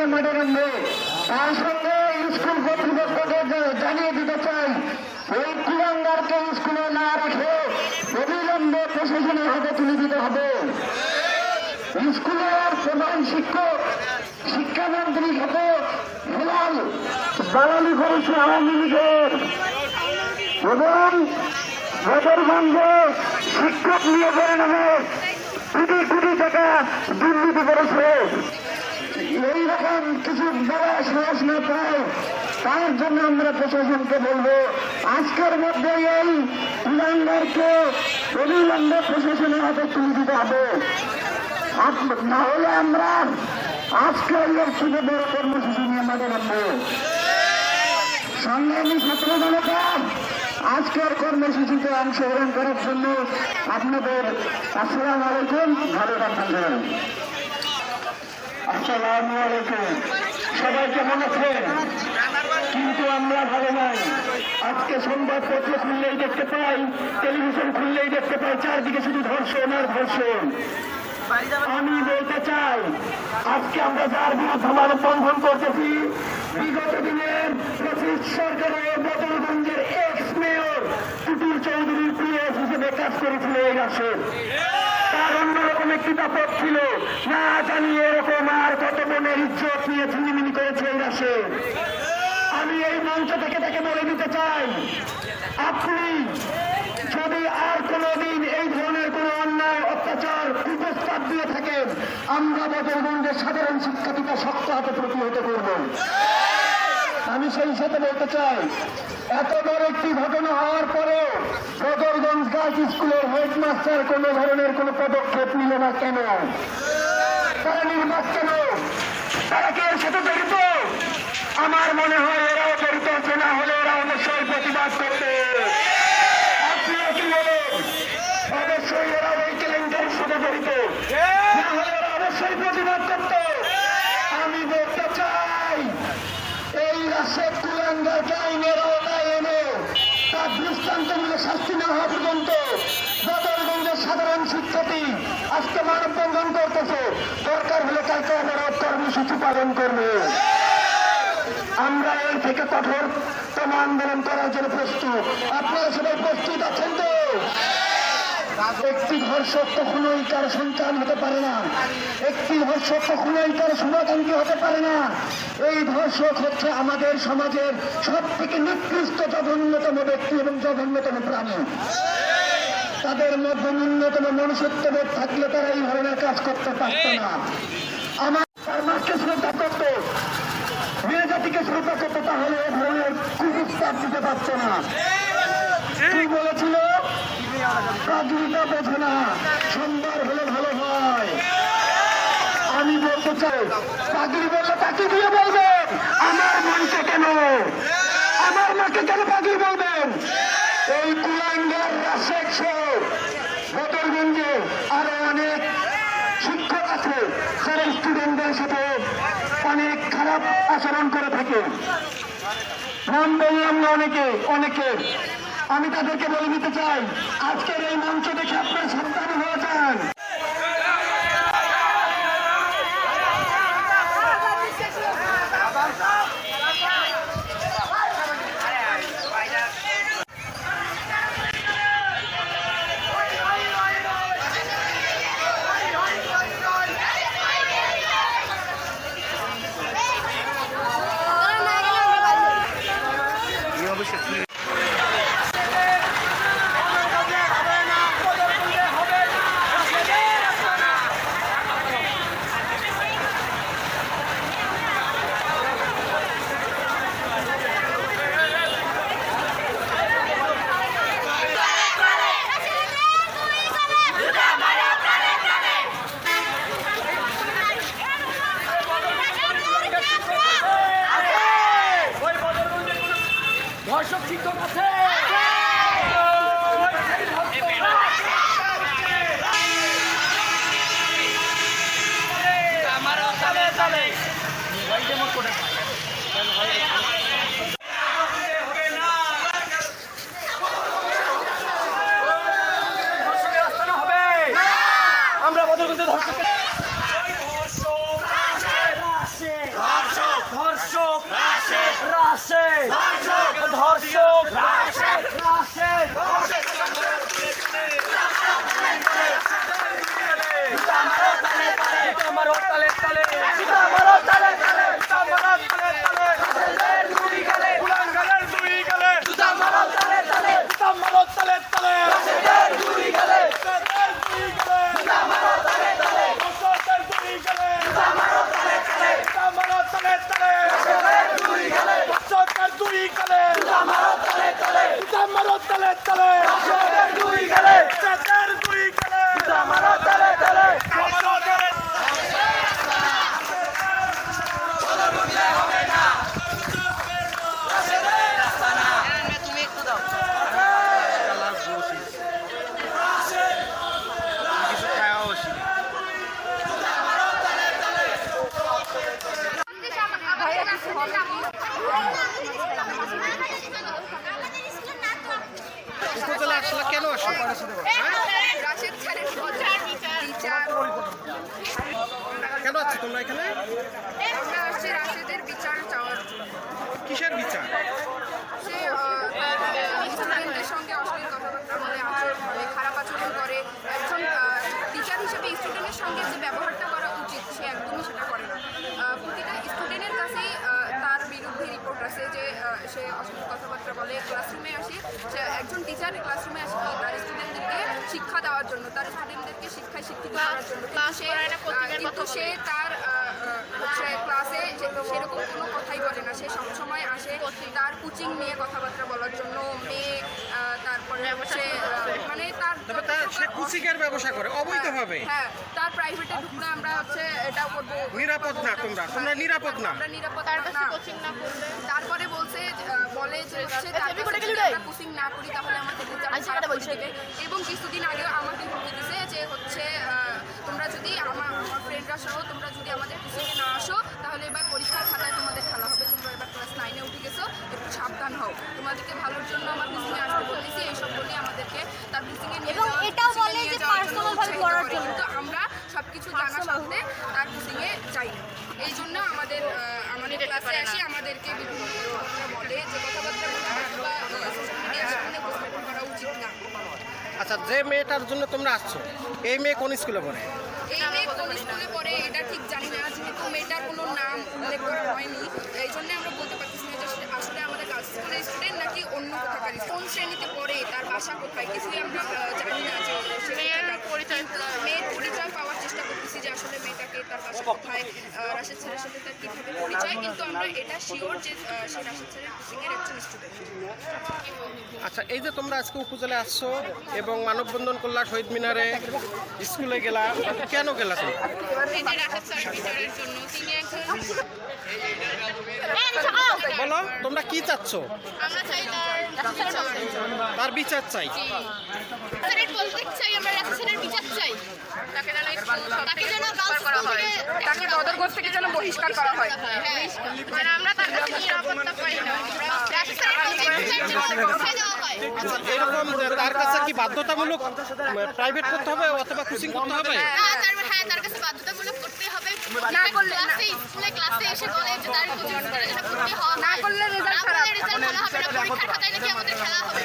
নিয়ে মাঠে নামবে। তার সঙ্গে স্কুল কর্তৃপক্ষকে জানিয়ে দিতে চাই, ওই কুলাঙ্গারকে স্কুলে না রেখে অবিলম্বে প্রশাসনের হাতে তুলে দিতে হবে। স্কুলের প্রধান শিক্ষক, শিক্ষামন্ত্রী সাথে হেলাল দালালি করেছে আওয়ামী লীগের। এবং বদরগঞ্জে শিক্ষক নিয়োগের নামে। কোটি কোটি টাকা দুর্নীতি করেছে। এইরকম কিছু বড় সাহস না পায় তার জন্য আমরা প্রশাসনকে বলব, আজকের মধ্যে এই কুলাঙ্গারকে অবিলম্বে প্রশাসনের হাতে তুলে দিতে হবে। না হলে আমরা আজকে এর থেকে বড় কর্মসূচি নিয়ে মাঠে নামবো। সংগ্রামী ছাত্র জনতা আজকের কর্মসূচিতে অংশগ্রহণ করার জন্য আপনাদের আসসালাম আলাইকুম, ভালো থাকবেন আসসালামু শুধু ধর্ষণ আর ধর্ষণ। আমি বলতে চাই, আজকে আমরা যার বিরুদ্ধে মানববন্ধন করতেছি, বিগত দিনের পঁচিশ সরকারের বদলগঞ্জের এক্স মেয়র টুটুল চৌধুরীর পিএস হিসেবে কাজ করেছিল এই রাষ্ট্রে তার অন্যরকম একটি দাপট ছিল, না জানি এরকম আর কত মনের ইজ্জত নিয়ে ঝিমিমিনি করেছে এই রাষ্ট্রে আমি এই মঞ্চ থেকে তাকে বলে দিতে চাই, আপনি যদি আর কোনোদিন এই ধরনের কোনো অন্যায়, অত্যাচার কুপ্রস্তাব দিয়ে থাকেন, আমরা বদরগঞ্জের সাধারণ শিক্ষার্থীকে শক্ত হাতে প্রতিহত করব। আমি সেই সাথে বলতে চাই, এত বড় একটি ঘটনা হওয়ার পরেও বদরগঞ্জ গার্লস স্কুলের হেডমাস্টার কোনো ধরনের কোনো পদক্ষেপ নিল না কেন? তারা নির্বাচ কেন তারা কি সাথে জড়িত আমার মনে হয় এরাও জড়িত আছে না হলে এরা অবশ্যই প্রতিবাদ করবে। আপনিও কি বলেন, অবশ্যই এরা এরা অবশ্যই প্রতিবাদ করত। আমি বলতে চাই, এই রাশেদ কুলাঙ্গাকে আইনের আওতায় এনে শাস্তি না হওয়া পর্যন্ত বদরগঞ্জের সাধারণ শিক্ষার্থী আজকে মানববন্ধন করতেছে। দরকার হলে কালকে অবরোধ কর্মসূচি পালন করবে। আমরা এর থেকে কঠোর তম আন্দোলন করার জন্য প্রস্তুত। আপনারা সবাই প্রস্তুত আছেন তো? একটি ধর্ষক কখনোই কার সন্তান হতে পারে না। একটি ধর্ষক কখনোই কার শুভাকাঙ্ক্ষী হতে পারে না? এই ধর্ষক হচ্ছে আমাদের সমাজের সব থেকে নিকৃষ্ট জঘন্যতম ব্যক্তি এবং জঘন্যতম প্রাণী। তাদের মধ্যে ন্যূনতম মনুষ্যত্ববোধ থাকলে তারা এই ধরনের কাজ করতে পারত না। আমার মাকে শ্রদ্ধা করতো। মেয়ে জাতিকে শ্রদ্ধা করতো, তাহলে এ ধরনের কুপ্রস্তাব দিতে পারত না। কি বলেছিল? কাজুরিটা বোঝে না, সোমবার হলে ভালো হয়। আমি বলতে চাই পাগড়ি বললে তাকে দিয়ে বলবেন? আমার মনকে কেন আমার মাকে কেন পাগড়ি বলবেন এই কুলাঙ্গার রাশেক বদরগঞ্জে আরও অনেক শিক্ষক আছে যারা স্টুডেন্টদের সাথে অনেক খারাপ আচরণ করে থাকে। নাম বললাম না অনেকে অনেকে। আমি তাদেরকে বলে দিতে চাই, আজকের এই মঞ্চ দেখে আপনার সাবধান হওয়া যান আমরা ধর্ষক ধর্ষক ধর্ষক ধর্ষক উপজেলা আসলে, কেন আসলে? কেন আছো তোমরা এখানে? বিচার চাওয়ার কিসের বিচার? সঙ্গে অশ্লীল কথাবার্তা বলে আচরণ করে খারাপ আচরণ করে একজন টিচার হিসেবে স্টুডেন্টের সঙ্গে যে ব্যবহারটা করা উচিত সে একদমই করে না স্টুডেন্টের কাছেই তার বিরুদ্ধে রিপোর্ট আছে যে সে অশ্লীল কথাবার্তা বলে ক্লাসরুমে আসে সে একজন টিচার ক্লাসরুমে আসে তার স্টুডেন্টদেরকে শিক্ষা দেওয়ার জন্য তার স্টুডেন্টদেরকে শিক্ষায় শিক্ষিত করার জন্য। সে তার হচ্ছে ক্লাসে সেরকম কোনো কথাই বলে না। সে সবসময় আসে তার কোচিং নিয়ে কথাবার্তা বলার জন্য মেয়ে তারপরে হচ্ছে মানে তার কুচিকের ব্যবসা করে অবৈধভাবে। হ্যাঁ তার প্রাইভেটে ঢুকলে আমরা হচ্ছে করব। নিরাপদ না তোমরা তোমরা নিরাপদ না। আমরা নিরাপদ তার কোচিং না তারপরে বলছে বলে যে হচ্ছে কাছে যদি আমরা কোচিং না করি তাহলে করে দেবে এবং কিছুদিন আগেও আমাকে হুমকি দিছে যে হচ্ছে তোমরা যদি আমার আমার ফ্রেন্ডরা সহ তোমরা যদি আমাদের কোচিংয়ে না আসো তাহলে এবার পরীক্ষার খাতায় তোমাদের খেলা হবে। তোমরা এবার ক্লাস নাইনে উঠে গেছো একটু সাবধান হও। তোমাদেরকে ভালোর জন্য আমার কোচিংয়ে আসতে বলেছি এইসব বলে আমাদেরকে তার কোচিংয়ে নিয়ে এবং যাওয়ার- এটাও বলে নিয়ে যে যাওয়ার জন্য personal ভাবে উৎসাহিত পড়ার জন্য। কিন্তু আমরা সবকিছু জানা সত্ত্বে তার কোচিংয়ে যাই না এই জন্য আমাদের আমাদের ক্লাসে আসি আমাদেরকে বিভিন্ন বলে যে কথাবার্তা বা সোশ্যাল মিডিয়ার সামনে উপস্থাপন করা উচিত না। আচ্ছা যে মেয়েটার জন্য তোমরা আসছো এই মেয়ে কোন স্কুলে পড়ে? এই মেয়ে কোন স্কুলে পড়ে এটা ঠিক জানি না যেহেতু মেয়েটার কোনো নাম উল্লেখ করা হয়নি এই জন্য আমরা বলতে পারতেছি না যে আসলে- আমাদের গার্লস স্কুলের স্টুডেন্ট নাকি অন্য কোথাকার কোন শ্রেণীতে পড়ে তার বাসা কোথায় কিছুই আমরা জানি না যে সে মেয়ের পরিচয় মেয়ের করতেছি যে আসলে মেয়েটাকে তার বাসা কোথায় রাশেদ স্যারের সাথে তার কীভাবে পরিচয় কিন্তু আমরা এটা শিওর যে আহ, সে রাশেদ স্যারের কোচিংয়ের একজন স্টুডেন্ট আচ্ছা এই যে তোমরা আজকে উপজেলায় আসছো এবং মানববন্ধন করলা শহীদ মিনারে স্কুলে গেলা কেন গেলা তুমি? বলো তোমরা কি চাচ্ছ? আমরা চাই তার বিচার চাই। তাকে গার্লস করা হয়। তাকে বদরগঞ্জ থেকে যেন বহিষ্কার করা হয়। মানে আমরা তার কাছে নিরাপত্তা পাই না। রাস্তার কোথায় দেওয়া হয়। আচ্ছা এরকম তার কাছে কি বাধ্যতামূলক প্রাইভেট করতে হবে অথবা কোচিং করতে হবে? হ্যাঁ তার কাছে বাধ্যতামূলক করতে হবে। না করলে- স্কুলে ক্লাসে এসে বলে যে তার কোচিং করে যেটা করতে হবে না। করলে খারাপ। রেজাল্ট ভালো হবে না। পরীক্ষার খাতায় নাকি আমাদের খেলা হবে।